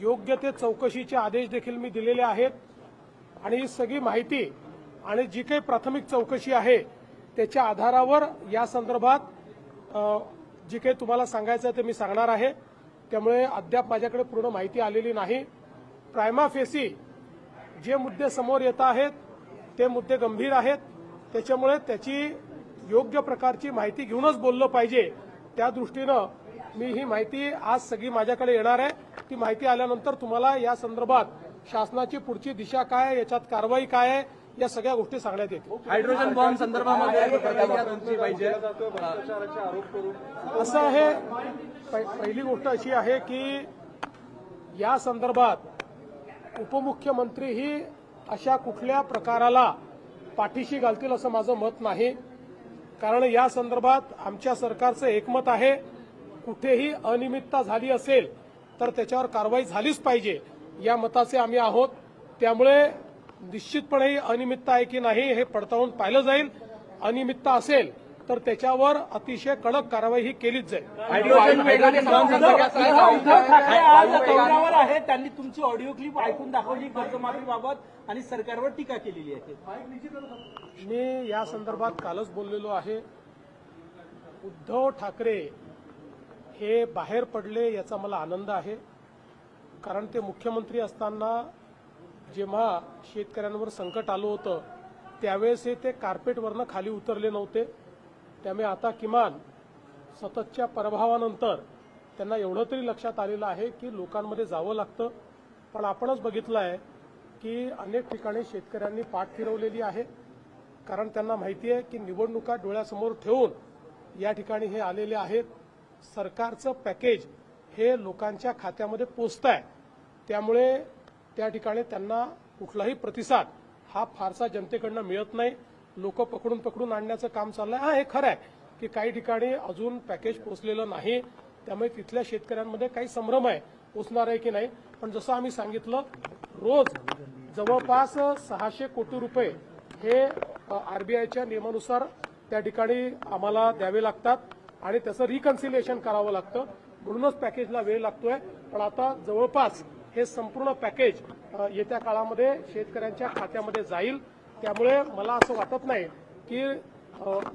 योग्य ते चौकशीचे आदेश देखील मी दिलेले आहेत. आणि ही सगळी माहिती आणि जी काही प्राथमिक चौकशी आहे त्याच्या आधारावर या संदर्भात जी काही तुम्हाला सांगायचं आहे ते मी सांगणार आहे. त्यामुळे अद्याप माझ्याकडे पूर्ण माहिती आलेली नाही. प्रायमा फेसी जे मुद्दे समोर येत आहेत ते मुद्दे गंभीर आहेत. त्याच्यामुळे त्याची योग्य प्रकारची माहिती घेऊनच बोललं पाहिजे. त्या दृष्टीनं मी ही माहिती आज सगळी माझ्याकडे येणार आहे. ती माहिती आल्यानंतर तुम्हाला या संदर्भात शासनाची पुढची दिशा काय याच्यात कारवाई काय आहे या सगळ्या गोष्टी सांगण्यात येतील. हायड्रोजन बॉम्ब संदर्भामध्ये पाहिजे. असं आहे पहि- पहिली गोष्ट अशी आहे की या संदर्भात उपमुख्यमंत्रीही अशा कुठल्या प्रकाराला पाठीशी घालतील असं माझं मत नाही. कारण या संदर्भात आमच्या सरकारचं एकमत आहे. कुठेही अनियमितता झाली असेल तर त्याच्यावर कारवाई झालीच पाहिजे. या मताचे आम्ही आहोत. त्यामुळे निश्चितपणे ही अनियमितता आहे की नाही हे पडताळून पाहिलं जाईल. अनियमितता असेल तर त्याच्यावर अतिशय कडक कारवाई ही केलीच जाईल. आहेत त्यांनी तुमची ऑडिओ क्लिप ऐकून दाखवली कर्जमाफीबाबत आणि सरकारवर टीका केलेली आहे. मी या संदर्भात कालच बोललेलो आहे. उद्धव ठाकरे हे बाहेर पडले याचा मला आनंद आहे. कारण ते मुख्यमंत्री असताना जेव्हा शेतकऱ्यांवर संकट आलं होतं त्यावेळेस हे ते कार्पेटवरनं खाली उतरले नव्हते. त्यामुळे आता किमान सततच्या प्रभावानंतर त्यांना एवढं तरी लक्षात आलेलं आहे की लोकांमध्ये जावं लागतं. पण आपणच बघितलं आहे की अनेक ठिकाणी शेतकऱ्यांनी पाठ फिरवलेली आहे. कारण त्यांना माहिती आहे की निवडणुका डोळ्यासमोर ठेवून या ठिकाणी हे आलेले आहेत. सरकारचं पॅकेज हे लोकांच्या खात्यामध्ये पोचत आहे त्यामुळे त्या ठिकाणी त्यांना कुठलाही प्रतिसाद हा फारसा जनतेकडनं मिळत नाही. लोक पकडून पकडून आणण्याचं काम चाललंय. हा हे खरं आहे की काही ठिकाणी अजून पॅकेज पोचलेलं नाही. त्यामुळे तिथल्या शेतकऱ्यांमध्ये काही संभ्रम आहे पोचणार आहे की नाही. पण जसं आम्ही सांगितलं रोज जवळपास सहाशे कोटी रुपये हे आरबीआयच्या नियमानुसार त्या ठिकाणी आम्हाला द्यावे लागतात. आणि त्याचं रिकन्सिलेशन करावं लागतं. म्हणूनच पॅकेजला वेळ लागतोय. पण आता जवळपास हे संपूर्ण पॅकेज येत्या काळामध्ये शेतकऱ्यांच्या खात्यामध्ये जाईल. त्यामुळे मला असं वाटत नाही की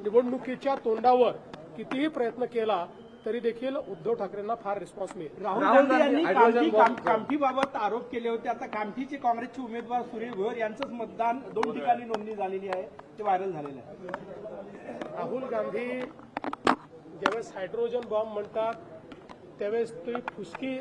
निवडणुकीच्या तोंडावर कितीही प्रयत्न केला तरी देखील उद्धव ठाकरेंना फार रिस्पॉन्स मिळेल. राहुल गांधी यांनी कामठीबाबत आरोप केले होते. आता कामठीचे काँग्रेसचे उमेदवार सुनील भोयर यांचंच मतदान दोन ठिकाणी नोंदणी झालेली आहे. ते व्हायरल झालेलं आहे. राहुल गांधी ज्यावेळेस हायड्रोजन बॉम्ब म्हणतात त्यावेळेस ती फुसकी